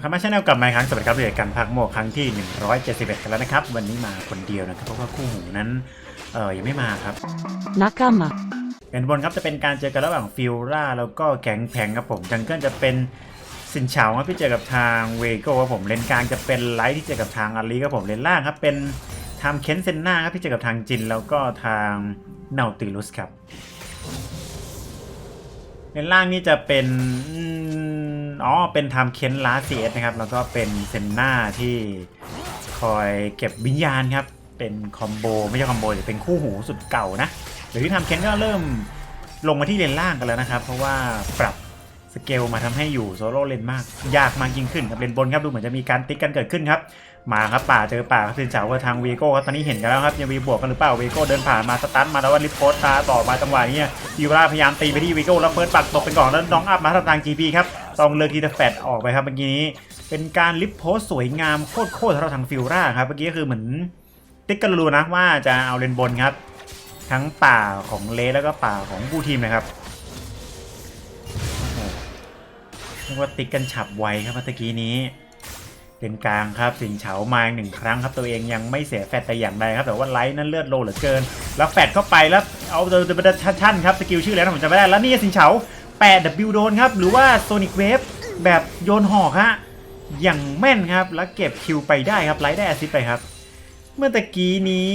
นะครับมาชแนลกลับมาอีกครั้งสวัสดีครับเดือกันพักโมกครั้งที่ 171 กันแล้วนะครับ วันนี้มาคนเดียวนะครับ เพราะว่าคู่หูนั้นเออยังไม่มาครับ仲間เป็นบนครับจะเป็นการเจอกันระหว่างฟิลล่าแล้วก็แก๊งแพงครับผมจังเกิลจะเป็นสินเฉาครับที่เจอกับทางเวโก้ครับผมเลนกลางจะเป็นไลท์ที่เจอกับทางอาลีครับผมเลนล่างครับเป็นทามเคนเซนนาครับที่เจอกับทางจิน แล้วก็ทางเนาติลุสครับเลนล่างนี่จะเป็น อ๋อ เป็นทามเคนลาซีเอสนะครับ แล้วก็เป็นเซนนาที่คอยเก็บวิญญาณครับ เป็นคอมโบไม่ใช่คอมโบแต่เป็นคู่หูสุดเก่านะหรือที่ทำเคนก็เริ่มลงมาที่เลนล่างกันแล้วนะครับ เพราะว่าปรับสเกลมาทำให้อยู่โซโล่เลนมากยากมากยิ่งขึ้นครับเลนบนครับดูเหมือนจะมีการติ๊กกันเกิดขึ้นครับ มาครับป่าเจอป่าครับเซนเฉากับทางวีโก้ครับตอนนี้เห็นกันแล้วครับยังวีบวกกันหรือเปล่าวีโก้เดินผ่านมาสตันมาแล้วว่าลิฟโพสตาต่อมาจังหวะนี้ยูราพยายามตีไปที่วีโก้แล้วเฟิร์สปักตกเป็นก่อนแล้วน้องอัพมาทาง GP ครับต้องเลือกที่จะแฟดออกไปครับเมื่อกี้นี้ เป็นการลิฟโพสสวยงามโคตรๆสำหรับทางฟิลราครับเมื่อกี้ก็คือเหมือนติ๊กกันรูนะว่าจะเอาเลนบนครับ ทั้งป่าของเลสแล้วก็ป่าของบูทีมนะครับเรียกว่าติ๊กกันฉับไวครับเมื่อกี้นี้ เป็นกลางครับสิงเฉามาหนึ่งครั้งครับตัวเองยังไม่เสียแฟตแต่อย่างใดครับแต่ว่าไลท์นั้นเลือดโลเหลือเกิน แล้วแฟตเข้าไปแล้วเอาเดอะเดอะชั่นครับสกิลชื่อแล้วผมจำไม่ได้แล้วนี่สิงเฉา8 W โดนครับหรือว่าโซนิกเวฟแบบโยนหอกฮะอย่างแม่นครับแล้วเก็บคิวไปได้ครับไลท์ได้แอซิสไปครับ เมื่อตะกี้นี้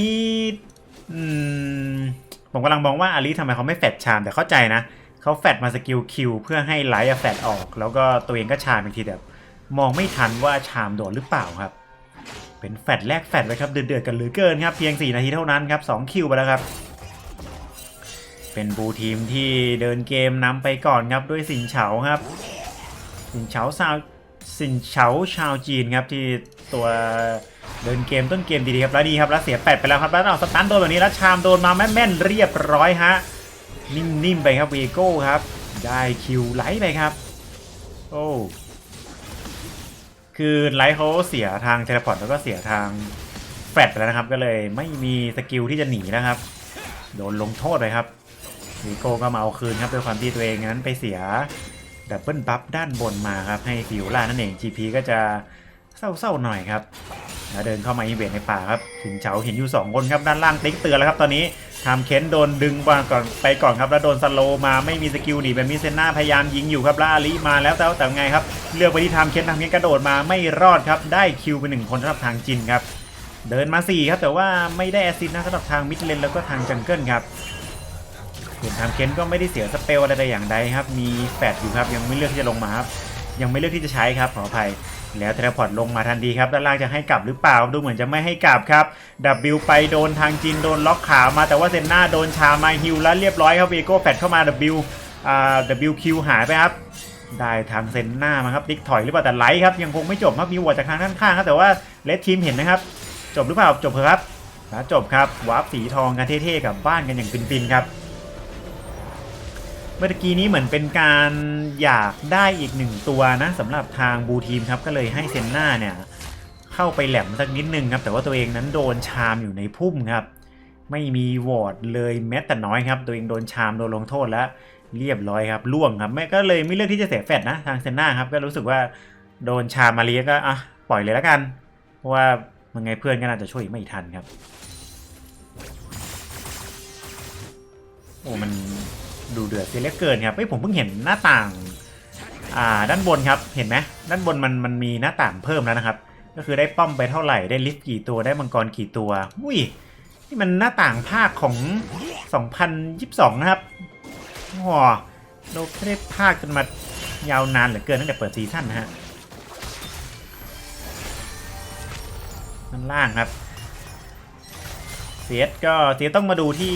อืมผมกำลังมองว่าอาลีทำไมเขาไม่แฟดชามแต่เข้าใจนะเขาแฟดมาสกิลคิวเพื่อให้ไลท์แฟดออก แล้วก็ตัวเองก็ชามอีกทีแบบ มองไม่ทันว่าชามโดนหรือเปล่าครับ เป็นแฟดแรกแฟดไว้ครับเดือดๆกันหลือเกินครับ เพียง 4 นาทีเท่านั้นครับ2คิวไปแล้วครับ เป็นบูทีมที่เดินเกมนำไปก่อนครับด้วยสินเฉาครับ สินเฉาซาวสินเฉาชาวจีนครับที่ตัวเดินเกมต้นเกมดีๆครับแล้วดีครับแล้วเสียแปดไปแล้วครับแล้วเอาสตันโดนแบบนี้แล้วชามโดนมาแม่นๆเรียบร้อยฮะนิ่มๆไปครับวีโก้ครับ ได้คิวไลท์ไปครับ โอ้ คือไลท์เขาเสียทางเทเลพอร์ตแล้วก็เสียทางแฟลตไปแล้วนะครับ ก็เลยไม่มีสกิลที่จะหนีนะครับ โดนลงโทษเลยครับวีโก้ก็มาเอาคืนครับด้วยความที่ตัวเองนั้นไปเสียดับเบิลบัฟด้านบนมาครับให้ฟิวล่านั่นเอง GP ก็จะเศร้าๆหน่อยครับ แล้วเดินเข้ามาอีเวนต์ในป่าครับถึงเฉาเห็นอยู่2คนครับด้านล่างติ๊กเตือนแล้วครับตอนนี้ทำเค้นโดนดึงมาก่อนไปก่อนครับแล้วโดนสโลว์มาไม่มีสกิลหนีแบบมิเซน่าพยายามยิงอยู่ครับแล้วอาลีมาแล้วแต่ว่าแต่ไงครับเลือกไปที่ทำเค้นทำเค้นกระโดดมาไม่รอดครับได้คิวไปหนึ่งคนสำหรับทางจินครับเดินมา4ครับแต่ว่าไม่ได้แอซิสต์นะสำหรับทางมิดเลนแล้วก็ทางจังเกิลครับส่วนทางเค้นก็ไม่ได้เสียสเปลอะไรแต่อย่างใดครับมีแฟดอยู่ครับยังไม่เลือกที่จะลงมาครับยังไม่เลือกที่จะใช้ครับขออภัย แล้วเทเลพอร์ตลงมาทันทีครับด้านล่างจะให้กลับหรือเปล่าดูเหมือนจะไม่ให้กลับครับ W ไปโดนทางจินโดนล็อกขามาแต่ว่าเซนหน้าโดนชามาฮิวแล้วเรียบร้อยครับเวโก้แฟดเข้ามา W อ่า WQ หายไปครับได้ทางเซนหน้ามาครับดิกถอยหรือเปล่าแต่ไลท์ครับยังคงไม่จบครับมีวอร์จากทางด้านข้างครับแต่ว่าเลดทีมเห็นนะครับ จบหรือเปล่าจบเถอครับแล้วจบครับวาร์ปสีทองกันเท่ๆกับบ้านกันอย่างฟินๆครับ เมื่อกี้นี้เหมือนเป็นการอยากได้อีกหนึ่งตัวนะสำหรับทางบูทีมครับก็เลยให้เซนนาเนี่ยเข้าไปแหลมสักนิดนึงครับ แต่ว่าตัวเองนั้นโดนชามอยู่ในพุ่มครับ ไม่มีวอร์ดเลยแม้แต่น้อยครับ ตัวเองโดนชามโดนลงโทษแล้วเรียบร้อยครับล่วงครับแม่ก็เลยไม่เลือกที่จะเสียแฟดนะทางเซนนาครับก็รู้สึกว่าโดนชามมาเลียก็อะปล่อยเลยแล้วกัน เพราะว่ามันไงเพื่อนก็น่าจะช่วยไม่ทันครับโอ้มัน ดูเดือดเสียเหลือเกินครับเฮ้ผมเพิ่งเห็นหน้าต่างอ่าด้านบนครับเห็นไหมด้านบนมันมันมีหน้าต่างเพิ่มแล้วนะครับ ก็คือได้ป้อมไปเท่าไหร่ได้ลิฟต์กี่ตัวได้มังกรกี่ตัวอุ้ยนี่มันหน้าต่างภาคของ 2022 นะครับว้เราได้ภาคกันมายาวนานเหลือเกินตั้งแต่เปิดซีซั่นนะฮะด้านล่างครับเซียสก็เซียสต้องมาดูที่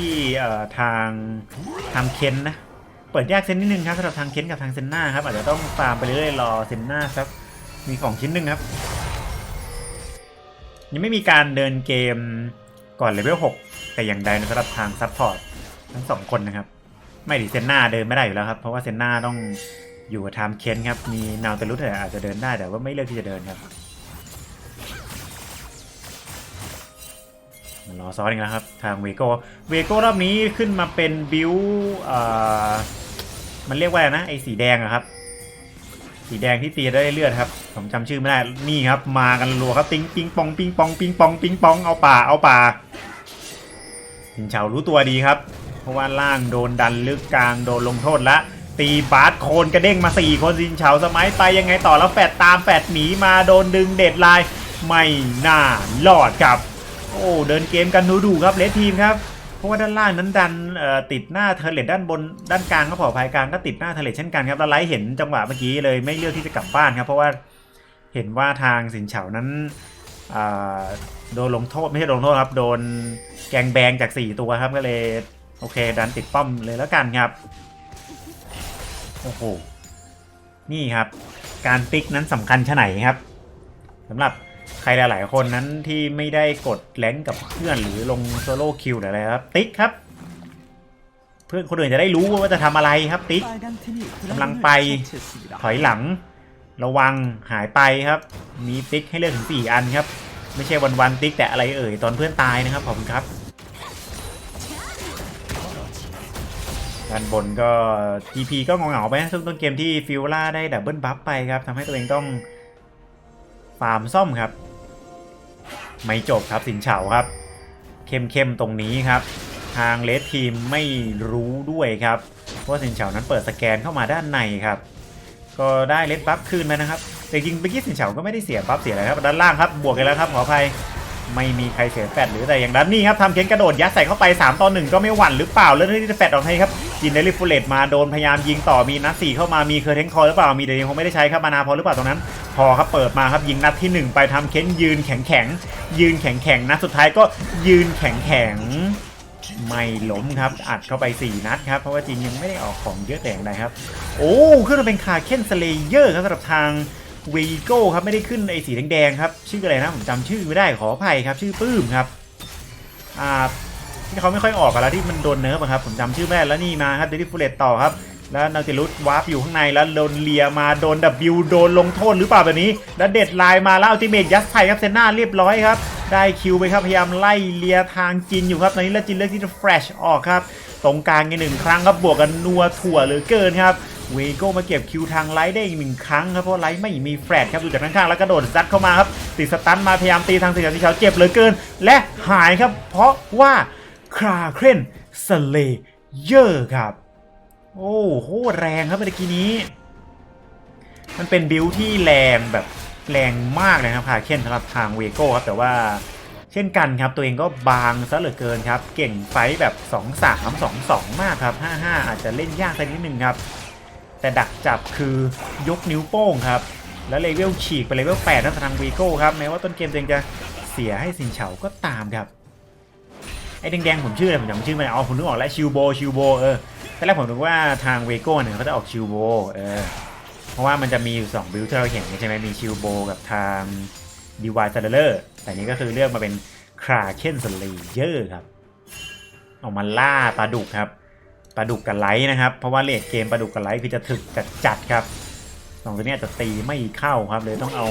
ทาง ทางเค้นนะ เปิดยากเซนนิดนึงครับสำหรับทางเค้นกับทางเซนนาครับอาจจะต้องฟาร์มไปเรื่อยๆรอเซนนาสักมีของชิ้นหนึ่งครับ ยังไม่มีการเดินเกมก่อนเลเวล6แต่อย่างใดนะสำหรับทางซัพพอร์ตทั้งสองคนนะครับ ไม่ดิเซนนาเดินไม่ได้อยู่แล้วครับ เพราะว่าเซนนาต้องอยู่กับทามเคนครับ มีนาวเตลุสอาจจะเดินได้แต่ว่าไม่เลือกที่จะเดินครับ รอซ้อนอีกแล้วครับ ทางเวโก้เวโก้รอบนี้ขึ้นมาเป็นบิวเอ่อมันเรียกว่าอะไรนะไอ้สีแดงอะครับ สีแดงที่ตีได้เลือดครับ ผมจำชื่อไม่ได้ นี่ครับ มากันรัวครับ ติ้งปิงปองปิงปองปิงปองปิงปองเอาป่าเอาป่าสินเฉารู้ตัวดีครับ เพราะว่าล่างโดนดันลึกกลางโดนลงโทษละตีบาสโคนกระเด้งมา 4 คนสินเฉาสมัยไปยังไงต่อแล้วแฟดตามแฟดหนีมาโดนดึงเด็ดลาย ไม่น่ารอดครับ โอ้เดินเกมกันดูดูๆครับเลสทีมครับเพราะว่าด้านล่างนั้นดันติดหน้าเทเลตด้านบนด้านกลางก็ขอภัยกลางก็ติดหน้าเทเลตเช่นกันครับแล้วไลท์เห็นจังหวะเมื่อกี้เลยไม่เลือกที่จะกลับบ้านครับเพราะว่าเห็นว่าทางสินเฉานั้นโดนลงโทษไม่ใช่ลงโทษครับโดนแกงแบงจาก 4 ตัวครับก็เลยโอเคดันติดป้อมเลยแล้วกันครับโอ้โหนี่ครับ การติ๊กนั้นสำคัญชะไหนครับสำหรับ รหลาย ๆ คนนั้นที่ไม่ได้กดแรงกับเพื่อนหรือลงโซโล่คิวหรืออะไรครับ ติ๊กครับ เพื่อนคนอื่นจะได้รู้ว่าจะทำอะไรครับ ติ๊กกำลังไปถอยหลัง ระวังหายไปครับ มีติ๊กให้เลือกถึง4อันครับ ไม่ใช่วันๆติ๊กแต่อะไรเอ่ยตอนเพื่อนตายนะครับขอบคุณครับด้านบนก็ GP ก็งงเหงาไปนะช่วงต้นเกมที่ฟิลล่าได้ดับเบิลบัฟไปครับทำให้ตัวเองต้องฟาร์มซ่อมครับ ไม่จบครับสินเฉาครับ เข้มๆตรงนี้ครับ ทางเลสทีมไม่รู้ด้วยครับว่าสินเฉานั้นเปิดสแกนเข้ามาด้านในครับ ก็ได้เลสบัฟคืนมานะครับแต่จริงเมื่อกี้สินเฉาก็ไม่ได้เสียบัฟเสียอะไรครับด้านล่างครับบวกกันแล้วครับขออภัย ไม่มีใครเสียแฟดหรือแต่อย่างนั้นนี่ครับทำเค้นกระโดดยัดใส่เข้าไป 3 ต่อ 1 ก็ไม่หวั่นหรือเปล่า แล้วที่จะแฟดออกให้ครับยินเดลิฟูเลตมาโดนพยายามยิงต่อมีนัดสี่เข้ามามีเคอร์เทนคอร์หรือเปล่ามีแต่ยังคงไม่ได้ใช้ครับมานาพอหรือเปล่าตรงนั้น พอครับเปิดมาครับยิงนัดทีหนึ่1 ไปทำเค้นยืนแข็งแข็งยืนแข็งแข็งนัดสุดท้ายก็ยืนแข็งแข็งไม่ล้มครับ อัดเข้าไป 4 นัดครับ เพราะว่าจริงยังไม่ได้ออกของเยอะแต่อย่างใดครับ โอ้ ขึ้นมาเป็นคาเคนสเลเยอร์ครับสำหรับทาง วีโก้ครับไม่ได้ขึ้นไอ้สีแดงๆครับ ชื่ออะไรนะผมจำชื่อไม่ได้ขออภัยครับ ชื่อปื้มครับอ่าที่เขาไม่ค่อยออกกันแล้วที่มันโดนเนิร์ฟอครับผมจำชื่อไม่แล้วนี่มาครับเดลิฟูเลตต่อครับแล้วนาติลุสวาร์ปอยู่ข้างในแล้วโดนเลียมาโดนดับบิวโดนลงโทษหรือเปล่าแบบนี้ แล้วเด็ดไลน์มาแล้วอัลติเมทยัดใส่ครับเซน่าเรียบร้อยครับ ได้คิวไปครับพยายามไล่เลียทางจินอยู่ครับตอนนี้แล้วจินเลือกที่จะแฟลชออกครับ ตรงกลางอีกหนึ่งครั้งครับบวกกันนัวถั่วเหลือเกินครับ เวโก้มาเก็บคิวทางไลท์ได้อีกหนึ่งครั้งครับเพราะไลท์ไม่มีแฟลชครับดูจากข้างๆแล้วกระโดดซัดเข้ามาครับติดสตันมาพยายามตีทางสีขาวสีขาวเจ็บเหลือเกิน และหายครับ เพราะว่าคราเคนสเลเยอร์ครับ โอ้โหแรงครับเมื่อกี้นี้ มันเป็นบิลที่แรงแบบแรงมากเลยครับคราเคนสำหรับทางเวโก้ครับแต่ว่าเช่นกันครับ ตัวเองก็บางซะเหลือเกินครับ เก่งไฟแบบ 2 3 2 2 มากครับ 5 5 อาจจะเล่นยากสักนิดนึงครับ แต่ดักจับคือยกนิ้วโป้งครับ แล้วเลเวลฉีกไปเลเวล8นั่นทางวีโก้ครับ แม้ว่าต้นเกมเองจะเสียให้สินเฉาก็ตามครับ ไอ้แดงๆผมชื่ออะไรผมจำชื่อไม่ได้อ๋อผมนึกออกแล้วชิวโบชิวโบเออตอนแรกผมนึกว่าทางเวโก้เนี่ยเขาจะออกชิวโบเออเพราะว่ามันจะมีอยู่สองบิลที่เราเห็นใช่ไหมมีชิวโบกับทางดีวายซัลเลอร์แต่นี้ก็คือเลือกมาเป็นคราเคนสเลเยอร์ครับ ออกมาล่าปลาดุกครับ ลาดุกกับไลท์นะครับ เพราะว่าเลดเกมปลาดุกกับไลท์คือจะถึกจัดจัดครับสองตัวนี้จะตีไม่เข้าครับเลยต้องเอา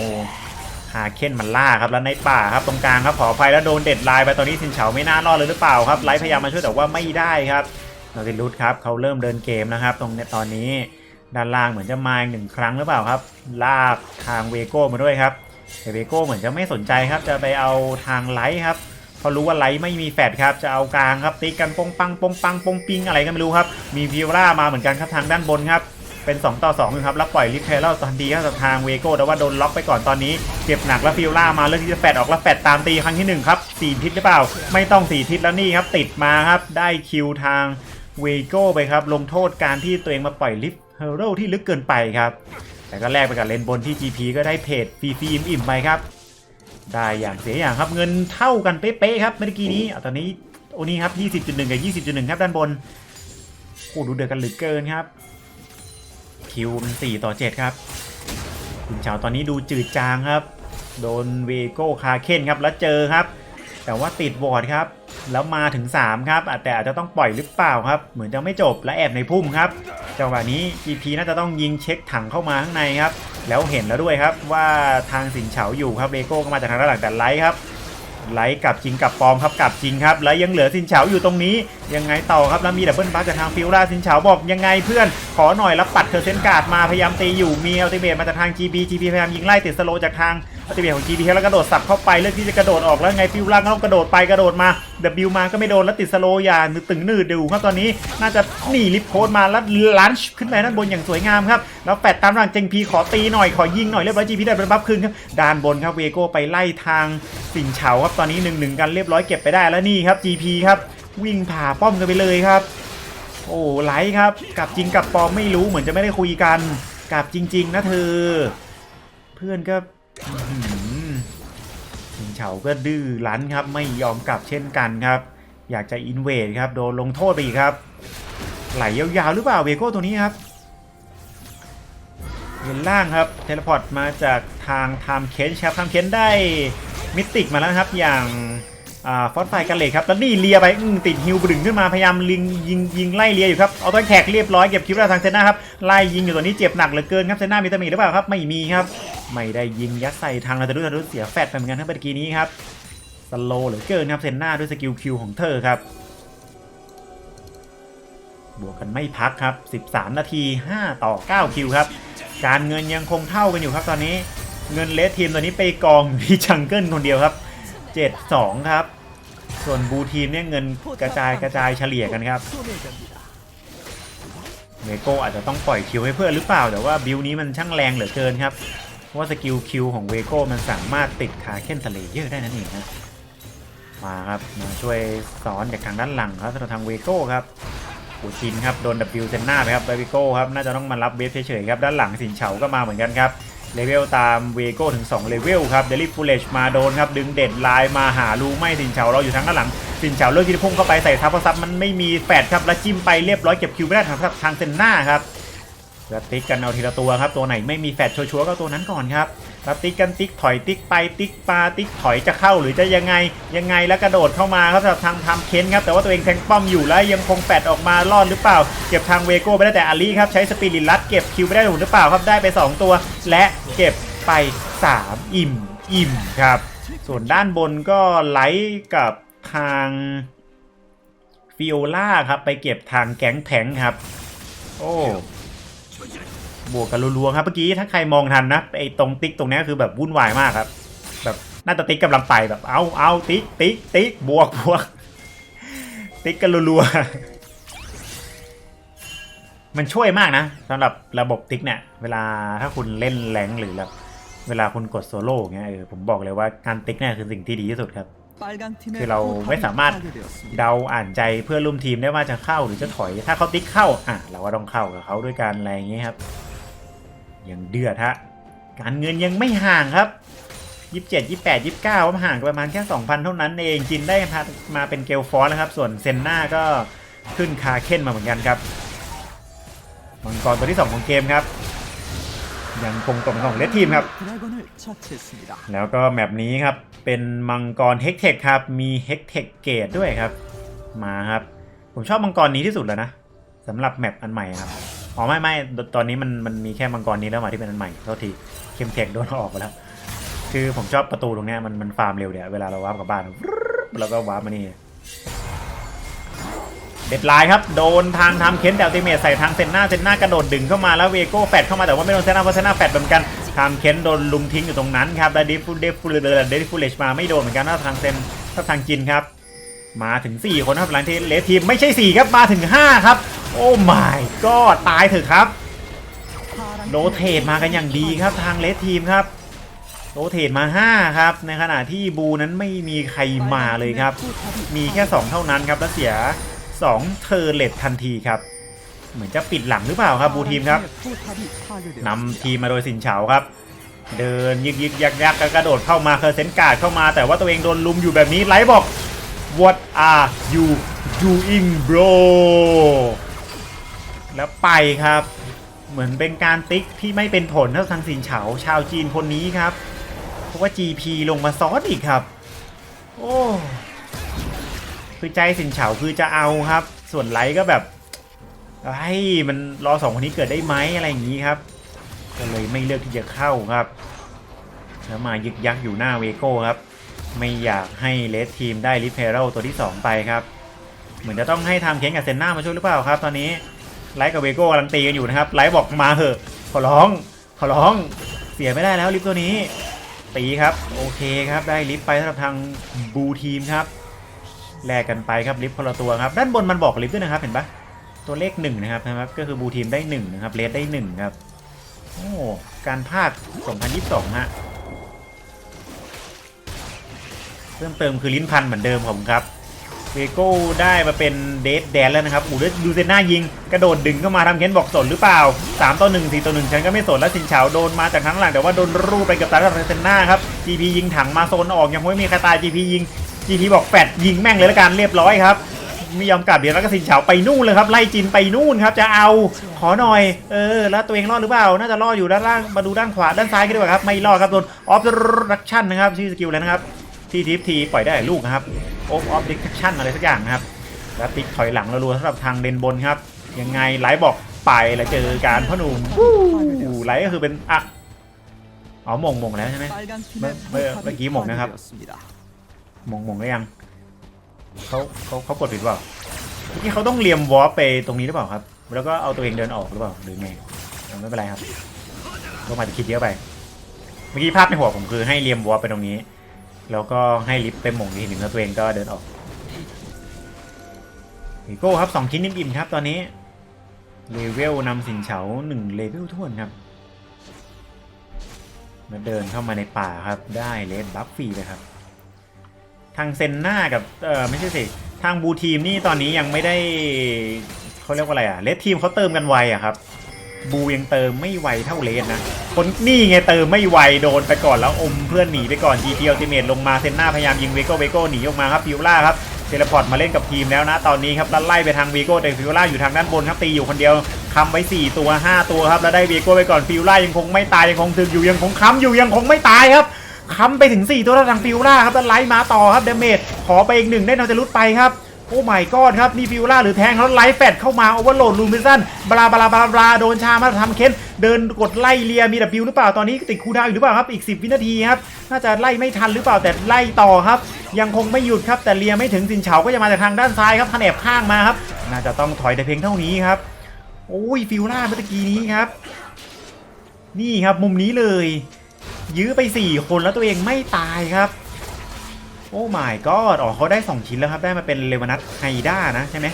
คาเค้นมันล่าครับแล้วในป่าครับตรงกลางครับขออภัยแล้วโดนเด็ดลายไปตอนนี้สินเฉาไม่น่ารอดเลยหรือเปล่าครับไลท์พยายามมาช่วยแต่ว่าไม่ได้ครับนาติลุสครับเขาเริ่มเดินเกมนะครับ ตรงเนี้ยตอนนี้ด้านล่างเหมือนจะมาอีกหนึ่งครั้งหรือเปล่าครับ ลากทางเวโก้มาด้วยครับแต่เวโก้เหมือนจะไม่สนใจครับจะไปเอาทางไลท์ครับ เพราะรู้ว่าไลท์ไม่มีแฟดครับจะเอากลางครับตีกันปงปังปงปังปงปิงอะไรก็ไม่รู้ครับมีฟิวล่ามาเหมือนกันครับทางด้านบนครับเป็น 2 ต่อ2อยู่ครับแล้วปล่อยลิฟเทลแล้วทันทีครับทางเวโก้แต่ว่าโดนล็อกไปก่อนตอนนี้เจ็บหนักแล้วฟิวล่ามาเลือกที่จะแฟดออกแล้วแฟดตามตีครั้งที่หนึ่งครับสี่ทิศหรือเปล่า ไม่ต้องสี่ทิศแล้วนี่ครับติดมาครับได้คิวทางเวโก้ไปครับลงโทษการที่ตัวเองมาปล่อยลิฟต์เฮโร่ที่ลึกเกินไปครับแต่ก็แลกไปกับเลนบนที่ GP ก็ได้เพจฟรีๆอิ่มๆไปครับ ได้อย่างเสียอย่างครับเงินเท่ากันเป๊ะๆครับเมื่อกี้นี้อะตอนนี้โอ้นี้ครับ 20.1 กับ 20.1 ครับด้านบนโอ้ดูเดือดกันเหลือเกินครับ คิวมัน4ต่อ 7 ครับคุณเฉาตอนนี้ดูจืดจางครับ โดนเวโก้คาเคนครับแล้วเจอครับ แต่ว่าติดวอร์ดครับ แล้วมาถึง 3 ครับอะแต่อาจจะต้องปล่อยหรือเปล่าครับ เหมือนจะไม่จบและแอบในพุ่มครับจังหวะนี้ GP น่าจะต้องยิงเช็คถังเข้ามาข้างในครับ แล้วเห็นแล้วด้วยครับว่าทางสินเฉาอยู่ครับเลโก้ก็มาจากทางด้านหลังแต่ไลท์ครับไลท์กับจริงกับปอมครับกับจริงครับแล้วยังเหลือสินเฉาอยู่ตรงนี้ ยังไงต่อครับแล้วมีดับเบิลบัคจากทางฟิลราสินเฉาบอกยังไงเพื่อนขอหน่อยแล้วปัดเธอเซนการ์ดมาพยายามตีอยู่มีอัลติเมทมาจากทาง GB GB พยายามยิงไล่ติดสโลจากทาง อัติเมทของ GB แล้วกระโดดสับเข้าไปเลือกที่จะกระโดดออกแล้วไงฟิลล่าก็ต้องกระโดดไปกระโดดมา W มาก็ไม่โดนแล้วติดสโลอย่าตึงหนืดดูครับตอนนี้น่าจะหนีลิฟโค้ดมาแล้วลันช์ขึ้นไปด้านบนอย่างสวยงามครับแล้วแปดตามหลังเจงพีขอตีหน่อยขอยิงหน่อยเรียบร้อย GB ได้เป็นบัฟคืนครับด้านบนครับเวโก้ไปไล่ทางสิงเฉาครับตอนนี้หนึ่งหนึ่งกันเรียบร้อยเก็บไปได้แล้วนี่ครับ GP ครับวิ่งผ่าป้อมกันไปเลยครับ โอ้ไลท์ครับกับจริงกับปอมไม่รู้เหมือนจะไม่ได้คุยกันกับจริง ๆ นะเธอ เพื่อนก็ ทิงเฉาก็ดื้อรั้นครับ ไม่ยอมกลับเช่นกันครับ อยากจะอินเวดครับ โดนลงโทษไปอีกครับ ไหลยาวๆ หรือเปล่าเวโก้ตัวนี้ครับเห็นล่างครับ เทเลพอร์ตมาจากทางไทม์เคนครับไทม์เคนได้มิติกมาแล้วครับอย่าง ฟอสไฟกันเลยครับแล้วนี่เลียไปติดฮิวบดึงขึ้นมาพยายามลิงยิงยิงไล่เลียอยู่ครับเอาต้นแท็กเรียบร้อยเก็บคิวได้ทางเซน่าครับไล่ยิงอยู่ตัวนี้เจ็บหนักเหลือเกินครับเซน่ามีตามีหรือเปล่าครับไม่มีครับไม่ได้ยิงยัดใส่ทางเราจะรู้จะรู้เสียแฟดไปเหมือนกันทั้งเมื่อกี้นี้ครับสโลเหลือเกินครับเซน่าด้วยสกิลคิวของเธอครับบวกกันไม่พักครับ 13 นาที 5 ต่อ 9 คิวครับ การเงินยังคงเท่ากันอยู่ครับตอนนี้ เงินเลสทีมตอนนี้ไปกองที่จังเกิลคนเดียวครับ 7-2 ครับ ส่วนบูทีมเนี่ยเงินกระจายกระจายเฉลี่ยกันครับเมโกอาจจะต้องปล่อยคิวให้เพื่อนหรือเปล่า แต่ว่าบิลนี้มันช่างแรงเหลือเกินครับ เพราะว่าสกิลคิวของเวโก้มันสามารถติดขาเค้นทะเลเยอะได้นั่นเองนะมาครับมาช่วยสอนจากทางด้านหลังครับสำหรับทางเวโก้ครับปูจินครับโดน W เซนหน้าไปครับเวโก้ครับน่าจะต้องมารับเวฟเฉยๆครับด้านหลังสินเฉาก็มาเหมือนกันครับ เลเวลตามเวโก้ถึง 2 เลเวลครับเดลิฟูเลชมาโดนครับ ดึงเด็ดไลน์มาหารูไม่สินเฉาเราอยู่ทางด้านหลัง สินเฉาเลือกที่จะพุ่งเข้าไปใส่ทับเพราะซับมันไม่มีแฟดครับ แล้วจิ้มไปเรียบร้อยเก็บคิวไม่ได้ทางทางเซนหน้าครับจะติ๊กกันเอาทีละตัวครับ ตัวไหนไม่มีแฟดชัวร์ๆก็ตัวนั้นก่อนครับ แล้วติ๊กกันติ๊กถอยติ๊กไปติ๊กปาติ๊กถอยจะเข้าหรือจะยังไงยังไงแล้วกระโดดเข้ามาครับสำหรับทางทำเค้นครับแต่ว่าตัวเองแทงป้อมอยู่แล้วยังคงแฟดออกมารอดหรือเปล่า เก็บทางเวโก้ไปได้แต่อาลีครับใช้สปิริตลัดเก็บคิวไม่ได้หรือเปล่าครับได้ไป 2 ตัว และเก็บไป 3 อิ่มอิ่มครับ ส่วนด้านบนก็ไลท์กับทางฟิโอล่าครับไปเก็บทางแก๊งแผงครับ โอ้ บวกกันรัวๆครับเมื่อกี้ถ้าใครมองทันนะไอ้ตรงติ๊กตรงนี้คือแบบวุ่นวายมากครับ แบบน่าจะติ๊กกำลังไปแบบเอาเอาติ๊กติ๊กติ๊กบวกบวกติ๊กกันรัวๆมันช่วยมากนะสำหรับระบบติ๊กเนี่ยเวลาถ้าคุณเล่นแรงค์หรือแบบเวลาคุณกดโซโล่เงี้ยเออผมบอกเลยว่าการติ๊กเนี่ยคือสิ่งที่ดีที่สุดครับคือเราไม่สามารถเดาอ่านใจเพื่อนร่วมทีมได้ว่าจะเข้าหรือจะถอย ถ้าเขาติ๊กเข้าอะเราก็ต้องเข้ากับเขาด้วยกันอะไรอย่างเงี้ยครับ ยังเดือดฮะการเงินยังไม่ห่างครับ27 28 29ว่าห่างประมาณแค่2,000เท่านั้นเองจินได้มาเป็นเกลฟอร์นะครับ ส่วนเซนนาก็ขึ้นคาเค้นมาเหมือนกันครับมังกรตัวที่2ของเกมครับ ยังคงตกของเลดทีมครับ แล้วก็แมปนี้ครับ เป็นมังกรเฮกเทคครับ มีเฮกเทคเกตด้วยครับ มาครับ ผมชอบมังกรนี้ที่สุดแล้วนะสำหรับแมปอันใหม่ครับ อ๋อไม่ไม่ตอนนี้มันมันมีแค่มังกรนี้แล้วมาที่เป็นอันใหม่เท่าทีเข้มเทคโดนออกไปแล้ว คือผมชอบประตูตรงเนี้ยมันมันฟาร์มเร็วเดี๋ยวเวลาเราวาร์ปกลับบ้านแล้วก็วาร์ปมานี่เด็ดไลน์ครับโดนทางทำเค้นแต่อัลติเมทใส่ทางเซนหน้าเซนหน้ากระโดดดึงเข้ามาแล้วเวโก้แฟดเข้ามาแต่ว่าไม่โดนเซนหน้าเพราะเซนหน้าแฟดเหมือนกันทำเค้นโดนลุมทิ้งอยู่ตรงนั้นครับแล้วดิฟูเดฟูเลเดฟูเลชมาไม่โดนเหมือนกันถ้าทางเซนถ้าทางจินครับมาถึง 4 คนครับหลังที่เลทีมไม่ใช่ 4 ครับมาถึง 5 ครับ โอ้ my ก็ตายเถอะครับโรเทตมากันอย่างดีครับทางเลสทีมครับโรเทตมา 5 ครับ ในขณะที่บูนั้นไม่มีใครมาเลยครับ มีแค่ 2 เท่านั้นครับแล้วเสีย 2 เทอร์เลตทันทีครับ เหมือนจะปิดหลังหรือเปล่าครับบูทีมครับนำทีมมาโดยสินเฉาครับ เดินยึกยึกยักยักกระโดดเข้ามาเคอร์เซนการ์ดเข้ามา แต่ว่าตัวเองโดนลุมอยู่แบบนี้ไลท์บอก What are you doing bro แล้วไปครับ เหมือนเป็นการติ๊กที่ไม่เป็นผลเท่าทางสินเฉาชาวจีนคนนี้ครับ เพราะว่า GP ลงมาซ้อนอีกครับ โอ้คือใจสินเฉาคือจะเอาครับ ส่วนไลท์ก็แบบไอ้มันรอสองคนนี้เกิดได้ไหมอะไรอย่างนี้ครับ ก็เลยไม่เลือกที่จะเข้าครับ แล้วมายึกยักอยู่หน้าเวโก้ครับ ไม่อยากให้เลสทีมได้ลิเพโรตัวที่ 2 ไปครับ เหมือนจะต้องให้ทำเค้นกับเซนน่ามาช่วยหรือเปล่าครับ ตอนนี้ ไลท์กับเวโก้กำลังตีกันอยู่นะครับ ไลท์บอกมาเถอะ ขอร้อง ขอร้อง เสียไม่ได้แล้วลิฟต์ตัวนี้ ตีครับ โอเคครับ ได้ลิฟต์ไปสำหรับทางบูทีมครับ แลกกันไปครับลิฟต์คนละตัวครับ ด้านบนมันบอกลิฟต์ด้วยนะครับ เห็นปะตัวเลขหนึ่งนะครับนะครับ ก็คือบูทีมได้หนึ่งนะครับ เลสได้หนึ่งครับ โอ้ การภาค2022ฮะ เพิ่มเติมคือลิ้นพันเหมือนเดิมผมครับ เวโก้ได้มาเป็นเดดแดนแล้วนะครับอูดดูเซน่ายิง กระโดดดึงเข้ามาทำเค้นบอกสนหรือเปล่า 3 ต่อ 1 4 ต่อ 1 ฉันก็ไม่สนแล้วสินเฉาโดนมาจากข้างหลังแต่ว่าโดนรูปไปกับตากับเซน่าครับ GP ยิงถังมาโซนออกยังไม่มีใครตาย GP ยิง GP บอกแฟดยิงแม่งเลยละกันเรียบร้อยครับไม่ยอมกลับเดี๋ยวแล้วก็สินเฉาไปนู่นเลยครับไล่จินไปนู่นครับจะเอาขอหน่อยเออแล้วตัวเองรอดหรือเปล่าน่าจะรอดอยู่ด้านล่างมาดูด้านขวาด้านซ้ายกันดีกว่าครับไม่รอดครับโดนออฟรักชั่นนะครับชื่อสกิลแล้วนะครับที่ทิฟทีปล่อยได้ลูกนะครับ โอ๊ออฟดิคชั่นอะไรสักอย่างนะครับ แล้วติ๊กถอยหลังแล้วรัวสำหรับทางเลนบนครับ ยังไงไหลบอกไปแล้วเจอการพ่อหนุ่มไหลก็คือเป็นอะอ๋อมงมงแล้วใช่ไหมเมื่อกี้มงนะครับมงมงได้ยังเขาเขาเขากดผิดเปล่าเมื่อกี้เขาต้องเลียมวอลไปตรงนี้หรือเปล่าครับ แล้วก็เอาตัวเองเดินออกหรือเปล่าหรือไงไม่เป็นไรครับต้องมาจะคิดเยอะไป เมื่อกี้ภาพในหัวผมคือให้เลียมวอลไปตรงนี้ แล้วก็ให้ลิฟต์ไปหม่งอีกทีหนึ่งแล้วตัวเองก็เดินออกวีโก้ครับสองชิ้นอิ่มๆครับตอนนี้เลเวลนำสินเฉาหนึ่งเลเวลท้วนครับ มาเดินเข้ามาในป่าครับได้เลดบัฟฟรีเลยครับ ทางเซนหน้ากับเออไม่ใช่สิทางบูทีมนี่ตอนนี้ยังไม่ได้เขาเรียกว่าอะไรอะเลดทีมเขาเติมกันไวอะครับ บูยังเติมไม่ไวเท่าเลดนะ คนนี่ไงเติมไม่ไวโดนไปก่อนแล้วอมเพื่อนหนีไปก่อน GP Ultimate ลงมาเซนหน้าพยายามยิงเวโก้เวโก้หนีออกมาครับฟิวล่าครับเทเลพอร์ตมาเล่นกับทีมแล้วนะตอนนี้ครับแล้วไล่ไปทางวีโก้แต่ฟิวล่าอยู่ทางด้านบนครับตีอยู่คนเดียวค้ำไว้ 4 ตัว 5 ตัวครับแล้วได้วีโก้ไปก่อนฟิวล่ายังคงไม่ตายยังคงถึกอยู่ยังคงค้ำอยู่ยังคงไม่ตายครับค้ำไปถึง 4 ตัวแล้วทางฟิวล่าครับแล้วไล่มาต่อครับเดเมจขอไปอีกหนึ่งได้นอจะลุดไปครับ โอ้ไม่กอดครับนี่ฟิวล่าหรือแทงแล้วไล่แฟดเข้ามาโอเวอร์โหลดลูมิสันบลาบลาบลาบลาโดนชามาทำเค้นเดินกดไล่เลียมีดับบิวหรือเปล่าตอนนี้ติดคูดาวอยู่หรือเปล่าครับอีก 10 วินาทีครับน่าจะไล่ไม่ทันหรือเปล่าแต่ไล่ต่อครับ ยังคงไม่หยุดครับแต่เลียไม่ถึงสินเฉาก็จะมาจากทางด้านซ้ายครับคะแนบข้างมาครับน่าจะต้องถอยแต่เพียงเท่านี้ครับโอ้ยฟิลล่าเมื่อกี้นี้ครับ นี่ครับมุมนี้เลย ยื้อไป 4 คนแล้วตัวเองไม่ตายครับ โอ้ my god อ๋อเขาได้ 2 ชิ้นแล้วครับ ได้มาเป็นเลวานัสไฮด้านะใช่ไหม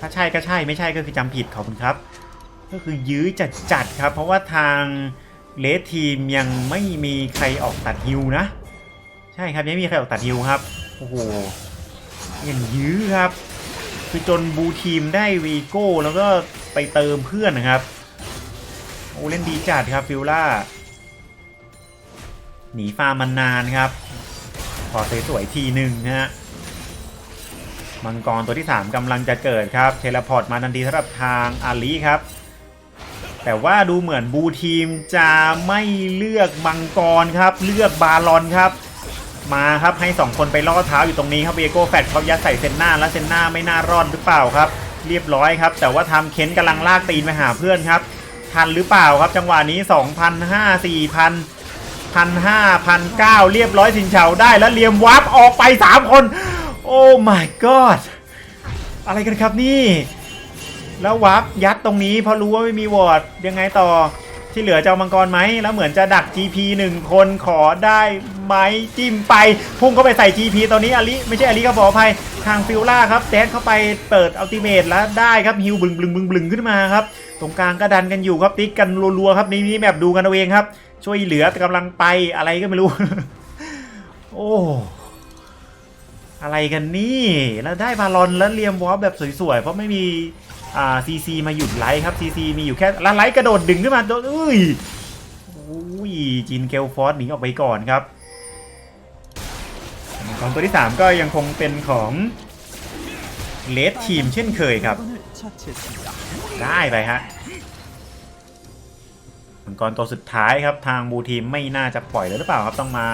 ถ้าใช่ก็ใช่ ไม่ใช่ก็คือจำผิดขอบคุณครับ ก็คือยื้อจัดจัดครับ เพราะว่าทางเลสทีมยังไม่มีใครออกตัดฮิวนะ ใช่ครับยังไม่มีใครออกตัดฮิวครับ โอ้โหยังยื้อครับ คือจนบูทีมได้วีโก้แล้วก็ไปเติมเพื่อนนะครับ โอ้เล่นดีจัดครับฟิลล่าหนีฟาร์มมานานครับ อสวยๆทีหนึ่งนะฮะมังกรตัวที่ 3กำลังจะเกิดครับ เทเลพอร์ตมาทันทีสำหรับทางอาลีครับ แต่ว่าดูเหมือนบูทีมจะไม่เลือกมังกรครับ เลือกบาลอนครับ มาครับให้ 2 คนไปล่อเท้าอยู่ตรงนี้ครับเวโก้แฟดเขายัดใส่เซนนาแล้วเซนนาไม่น่ารอดหรือเปล่าครับ เรียบร้อยครับ แต่ว่าทำเค้นกำลังลากตีนไปหาเพื่อนครับ ทันหรือเปล่าครับ จังหวะนี้2,500 4,000 พันห้าพันเก้าเรียบร้อยสินเฉาได้แล้วเลียมวับออกไป3คน โอ้ my god อะไรกันครับนี่ แล้ววับยัดตรงนี้เพราะรู้ว่าไม่มีวอร์ดยังไงต่อที่เหลือจะเอามังกรไหมแล้วเหมือนจะดัก GP 1 คนขอได้ไหมจิ้มไปพุ่งเข้าไปใส่ GP ตอนนี้อลิไม่ใช่อลิก็ขออภัยทางฟิลล่าครับแดนเข้าไปเปิดอัลติเมทแล้วได้ครับฮิวบึงบึงบึงบึงขึ้นมาครับ ตรงกลางก็ดันกันอยู่ครับติ๊กกันรัวๆครับนี่นี่แบบดูกันเอาเองครับ ช่วยเหลือกำลังไปอะไรก็ไม่รู้ โอ้อะไรกันนี่ แล้วได้บาลอนแล้วเรียมวอลแบบสวยๆ เพราะไม่มีอ่าซีซีมาหยุดไลท์ครับซีซีมีอยู่แค่แล้วไลท์กระโดดดึงขึ้นมาโดนอุ้ยอุ้ยจินเกลฟอร์สหนีออกไปก่อนครับของตัวที่ 3 ก็ยังคงเป็นของเลดทีมเช่นเคยครับ ได้ไปฮะ มังกรตัวสุดท้ายครับทางบูทีมไม่น่าจะปล่อยแล้วหรือเปล่าครับต้องมา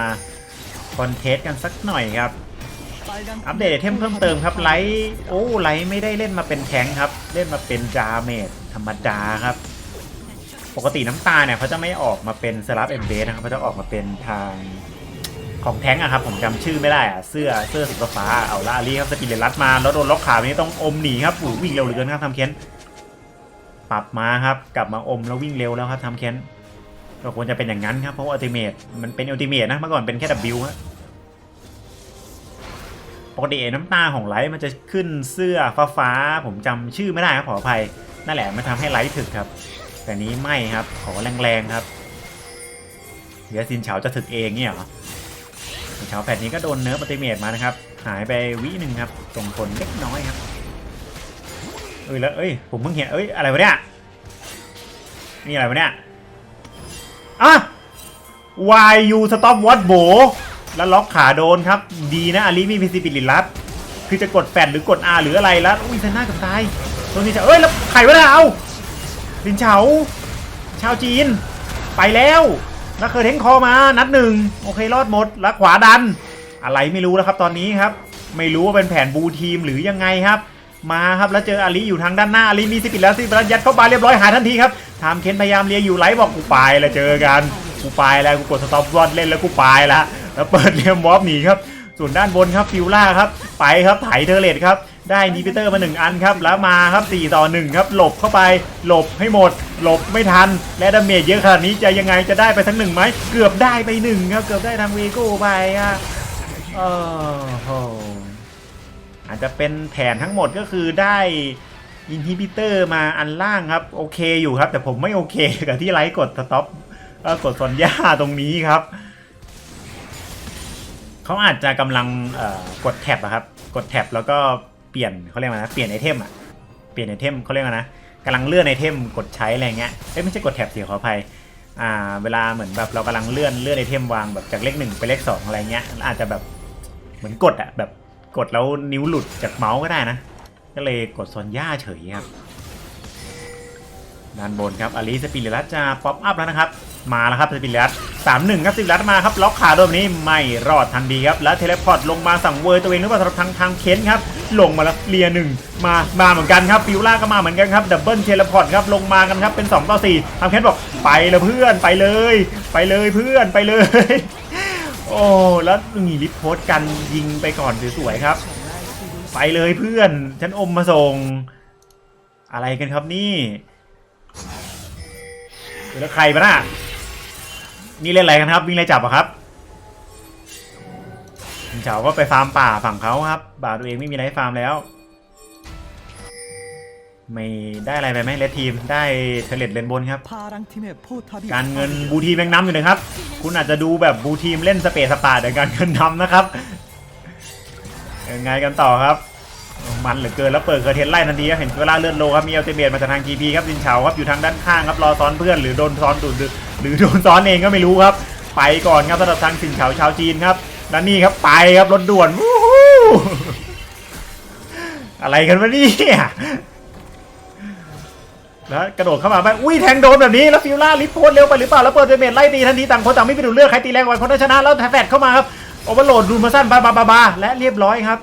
คอนเทสกันสักหน่อยครับ อัปเดตไอเทมเพิ่มเติมครับไลท์โอ้ไลท์ไม่ได้เล่นมาเป็นแทงค์ครับ เล่นมาเป็นดาเมจธรรมดาครับ ปกติน้ำตาเนี่ยเขาจะไม่ออกมาเป็นสลับเอ็มเบสนะครับเขาจะออกมาเป็นทางของแท้งอะครับผมจำชื่อไม่ได้อะเสื้อเสื้อสีฟ้าๆเอาละอาลีครับสปิเลรัสมาแล้วโดนล็อกขาแบบนี้ต้องอมหนีครับโอ้โหวิ่งเร็วเหลือเกินครับทำเค้น ปรับมาครับ กลับมาอมแล้ววิ่งเร็วแล้วครับทำเค้นก็ควรจะเป็นอย่างนั้นครับ เพราะว่าอัลติเมทมันเป็นอัลติเมทนะเมื่อก่อนเป็นแค่ W ฮะปกติไอ้น้ำตาของไลท์มันจะขึ้นเสื้อฟ้าๆผมจำชื่อไม่ได้ครับขออภัยนั่นแหละมันทำให้ไลท์ถึกครับ แต่นี้ไม่ครับขอแรงๆครับเดี๋ยวซินเฉาจะถึกเองเนี่ยเหรอซินเฉาแผ่นนี้ก็โดนเนิร์ฟอัลติเมทมานะครับหายไปวิหนึ่งครับส่งผลเล็กน้อยครับ อ้ยแล้วเอ้ยผมเพิ่งเห็นเอ้ยอะไรวะเนี่ยนี่อะไรวะเนี่ยอะ Why you stop what โบแล้วล็อกขาโดนครับ ดีนะอาลีมีพิซิปิลิลัสคือจะกดแฟดหรือกด R หรืออะไรแล้วอุ้ยเซนหน้ากับตายตรงนี้จะเอ้ยแล้วใครวะเนี่ยเอาลินเฉาชาวจีน ไปแล้วแล้วเคยเทงคอมานัดหนึ่งโอเครอดหมดแล้วขวาดัน อะไรไม่รู้แล้วครับตอนนี้ครับ ไม่รู้ว่าเป็นแผนบูทีมหรือยังไงครับ มาครับแล้วเจออาลีอยู่ทางด้านหน้าอาลีมีสิปิดแล้วสิปิดแล้วยัดเข้าไปเรียบร้อยหายทันทีครับทามเคนพยายามเลียอยู่ไลท์บอกกูไปแล้วเจอกันกูไปแล้วกูกดสต็อปวอดเล่นแล้วกูไปแล้วแล้วเปิดเรียมวอฟหนีครับส่วนด้านบนครับฟิวล่าครับไปครับไถเทอร์เลตครับได้นิพิเตอร์มาหนึ่งอันครับแล้วมาครับ 4 ต่อ 1 ครับ หลบเข้าไปหลบให้หมด หลบไม่ทัน และดาเมจเยอะขนาดนี้จะยังไงจะได้ไปทั้งหนึ่งไหมเกือบได้ไปหนึ่งครับเกือบได้ทางเวโก้ไปอะโอ้โหอ จะเป็นแผนทั้งหมดก็คือได้อินฮิบิเตอร์มาอันล่างครับ โอเคอยู่ครับ แต่ผมไม่โอเคกับที่ไลท์กดสต็อปกดซอนย่าตรงนี้ครับ เขาอาจจะกำลังกดแท็บอะครับ กดแท็บแล้วก็เปลี่ยนเขาเรียกว่านะเปลี่ยนไอเทมอะเปลี่ยนไอเทมเขาเรียกว่านะกำลังเลื่อนไอเทมกดใช้อะไรเงี้ยเอ้ยไม่ใช่กดแท็บเสียขออภัยอ่าเวลาเหมือนแบบเรากำลังเลื่อนเลื่อนไอเทมวางแบบจากเลขหนึ่งไปเลขสองอะไรเงี้ยอาจจะแบบเหมือนกดอะแบบ กดแล้วนิ้วหลุดจากเมาส์ก็ได้นะ ก็เลยกดซอนย่าเฉยครับด้านบนครับอลิสปิริลัสจะป๊อปอัพแล้วนะครับ มาแล้วครับสปิริลัสสามหนึ่งครับสปิริลัสมาครับล็อกขาโดนนี้ไม่รอดทันทีครับแล้วเทเลพอร์ตลงมาสั่งเวอร์ตัวเองหรือเปล่าสำหรับทางทางเค้นครับลงมาแล้วเลียหนึ่งมามาเหมือนกันครับฟิวล่าก็มาเหมือนกันครับดับเบิลเทเลพอร์ตครับลงมากันครับเป็น2ต่อ4ทางเค้นบอกไปเลยเพื่อนไปเลย ไปเลยเพื่อนไปเลย โอ้แล้วมีลิฟโพสกันยิงไปก่อนสวยๆครับ ไปเลยเพื่อน ฉันอมมาส่ง อะไรกันครับนี่แล้วใครมาน่ะนี่เล่นอะไรกันครับวิ่งไล่จับอะครับเฉาก็ไปฟาร์มป่าฝั่งเขาครับป่าตัวเองไม่มีอะไรให้ฟาร์มแล้ว ไม่ได้อะไรไปไหมเลดทีมได้เทเลตเลนบนครับ การเงินบูทีมยังน้ำอยู่นะครับ คุณอาจจะดูแบบบูทีมเล่นสเปซสปาแต่การเงินน้ำนะครับยังไงกันต่อครับ มันเหลือเกินแล้วเปิดเคอร์เทนไล่ทันทีเห็นเวลาเลื่อนโลครับมีเอัลติเมตมาจากทางกีพีครับดินเฉาครับอยู่ทางด้านข้างครับรอซ้อนเพื่อนหรือโดนซ้อนดุดหรือโดนซ้อนเองก็ไม่รู้ครับ ไปก่อนครับสำหรับทางสินเฉาชาวจีนครับแล้วนี่ครับไปครับรถด่วนอะไรกันวะนี่ แล้วกระโดดเข้ามาไปอุ้ยแทงโดนแบบนี้แล้วฟิวล่าลิฟโพสเร็วไปหรือเปล่าแล้วเปิดเดเมจไล่ตีทันทีต่างคนต่างไม่ไปดูเลือกใครตีแรงกว่าคนได้ชนะแล้วแฟดเข้ามาครับโอเวอร์โหลดดูมาสั้นบาบาบาบาและเรียบร้อยครับ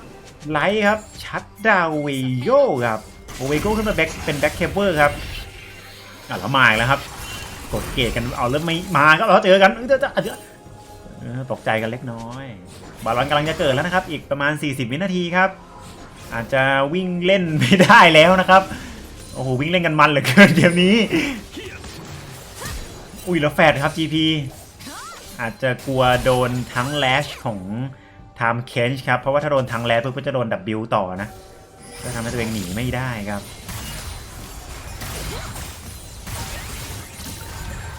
ไลท์ครับชัดดาวเวโยครับโอเวโก้ขึ้นมาแบ็คเป็นแบ็คเคเบิลครับอะแล้วมาแล้วครับ กดเกตกันเอาแล้วไม่มาครับเราเจอกันเออจะจะตกใจกันเล็กน้อย บาลอนกำลังจะเกิดแล้วนะครับ อีกประมาณ 40 วินาทีครับ อาจจะวิ่งเล่นไม่ได้แล้วนะครับ โอ้โหวิ่งเล่นกันมันเหลือเกินเกมนี้ อุ้ยแล้วแฟดครับ GP อาจจะกลัวโดนทั้งแลชของไทม์เคนช์ครับ เพราะว่าถ้าโดนทั้งแลชปุ๊บก็จะโดนดับบิลต่อนะก็ทำให้ตัวเองหนีไม่ได้ครับ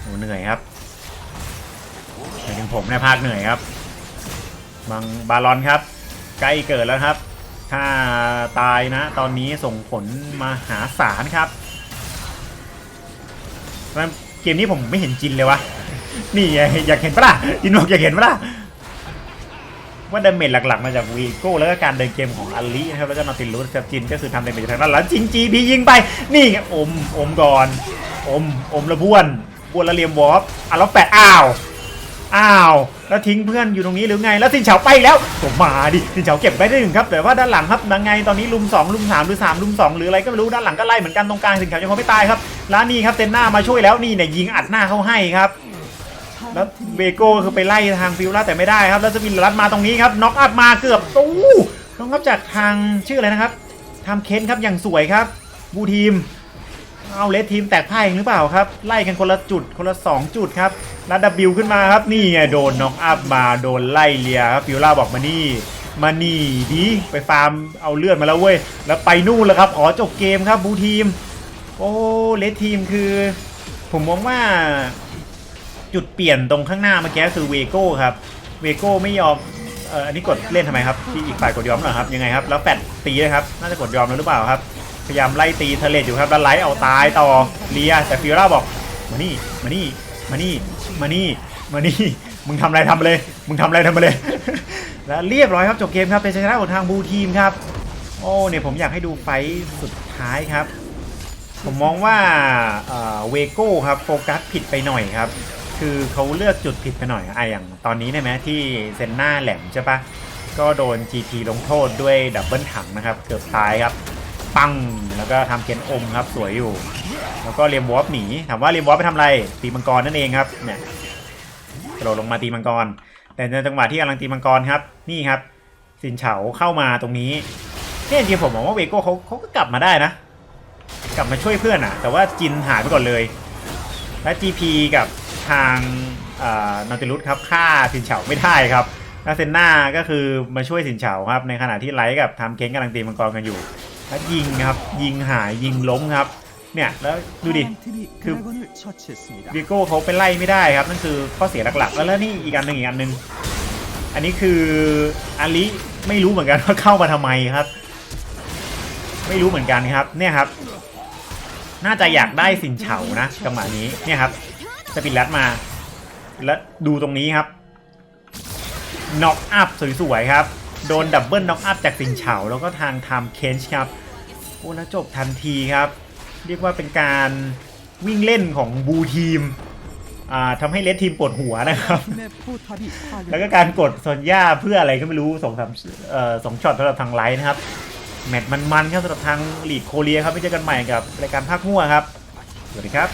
โอ้เหนื่อยครับหมายถึงผมในยภาคเหนื่อยครับบังบาลอนครับ ใกล้เกิดแล้วครับ ถ้าตายนะ ตอนนี้ส่งผลมาหาศาลครับเพราะฉะนั้นเกมนี้ผมไม่เห็นจินเลยวะ นี่อยากเห็นปะล่ะจินบอกอยากเห็นปะล่ะว่าดาเมจหลักๆมาจากวีโก้แล้วก็การเดินเกมของอลีนะครับแล้วก็นอติลูสกับจินก็คือทำดาเมจทางด้านแล้วจิงจีพียิงไป นี่ไงอมอมก่อน อมอมล้วบ้วนบ้วนล้วเรียมวอฟอะแล้วแปะอ้าว อ้าว แล้วทิ้งเพื่อนอยู่ตรงนี้หรือไง แล้วสินเฉาไปแล้วผมมาดิสินเฉาเก็บไปได้หนึ่งครับ แต่ว่าด้านหลังครับยังไงตอนนี้ลุม2ลุม3หรือ3ลุม2หรืออะไรก็ไม่รู้ด้านหลังก็ไล่เหมือนกันตรงกลางสินเฉายังคงไม่ตายครับแล้วนี่ครับเซนหน้ามาช่วยแล้วนี่เนี่ยยิงอัดหน้าเข้าให้ครับแล้วเวโก้คือไปไล่ทางฟิวล่าแต่ไม่ได้ครับ แล้วจะมีรัดมาตรงนี้ครับน็อกอัพมาเกือบตู้น็อกอัพจากทางชื่ออะไรนะครับทำเค้นครับอย่างสวยครับบูทีม เอาเลสทีมแตกพ่ายเองหรือเปล่าครับ ไล่กันคนละจุดคนละ 2 จุดครับแล้วดับบิวขึ้นมาครับ นี่ไงโดนน็อกอัพมาโดนไล่เลียครับฟิวล่าบอกมานี่มานี่ดีไปฟาร์มเอาเลือดมาแล้วเว้ย แล้วไปนู่นแล้วครับขอจบเกมครับบูทีม โอ้เลสทีมคือ ผมมองว่าจุดเปลี่ยนตรงข้างหน้าเมื่อกี้คือเวโก้ครับเวโก้ไม่ยอมเอออันนี้กดเล่นทำไมครับที่อีกฝ่ายกดยอมเหรอครับยังไงครับแล้วแฟดตีเลยครับน่าจะกดยอมแล้วหรือเปล่าครับ พยายามไล่ตีเทเลตอยู่ครับแล้วไล่เอาตายต่อเลียแต่ฟิล่าบอกมานี่มานี่มานี่มานี่มานี่มึงทำอะไรทำเลย มึงทำอะไรทำมาเลย แล้วเรียบร้อยครับจบเกมครับเป็นชนะของทางบูทีมครับ โอ้เนี่ยผมอยากให้ดูไฟสุดท้ายครับ ผมมองว่าเวโก้ครับโฟกัสผิดไปหน่อยครับ คือเขาเลือกจุดผิดไปหน่อยไอะอย่างตอนนี้เนี่ไหมที่เซนหน้าแหลมใช่ปะก็โดน GT ลงโทษด้วยดับเบิลถังนะครับ เกือบตายครับ ปังแล้วก็ทำเกนอมครับสวยอยู่ แล้วก็เรียมวอฟหนีถามว่าเรียมวอฟไปทำอะไรตีมังกรนั่นเองครับเนี่ยกระโดดลงมาตีมังกร แต่ในจังหวะที่กำลังตีมังกรครับ นี่ครับ สินเฉาเข้ามาตรงนี้เนี่ยจริงผมมองว่าเวโก้เขาเขาก็กลับมาได้นะ กลับมาช่วยเพื่อนอะแต่ว่าจินหายไปก่อนเลย และ GP กับทางนอติลุสครับฆ่าสินเฉาไม่ได้ครับแล้วเซนนาก็คือมาช่วยสินเฉาครับในขณะที่ไลท์กับทำเค้งกำลังตีมังกรกันอยู่ แล้วยิงครับยิงหายยิงล้มครับ เนี่ยแล้วดูดิคือวิโก้เขาไปไล่ไม่ได้ครับนั่นคือข้อเสียหลักๆ แล้วแล้วนี่อีกอันหนึ่งอีกอันหนึ่งอันนี้คืออาลิไม่รู้เหมือนกันว่าเข้ามาทำไมครับ ไม่รู้เหมือนกันครับเนี่ยครับ น่าจะอยากได้สินเฉานะจังหวะนี้เนี่ยครับสปินแรดมา และดูตรงนี้ครับน็อกอัพสวยๆครับ โดนดับเบิลน็อกอัพจากสิงเฉาแล้วก็ทางไทม์เคนช์ครับ โอ้แล้วจบทันทีครับ เรียกว่าเป็นการวิ่งเล่นของบูทีมทำให้เลดทีมปวดหัวนะครับ แล้วก็การกดซอนย่าเพื่ออะไรก็ไม่รู้สองสามสองช็อตสำหรับทางไลท์นะครับ แมตช์มันๆครับสำหรับทางลีกโคเรียครับไปเจอกันใหม่กับรายการภาคหัวครับ สวัสดีครับ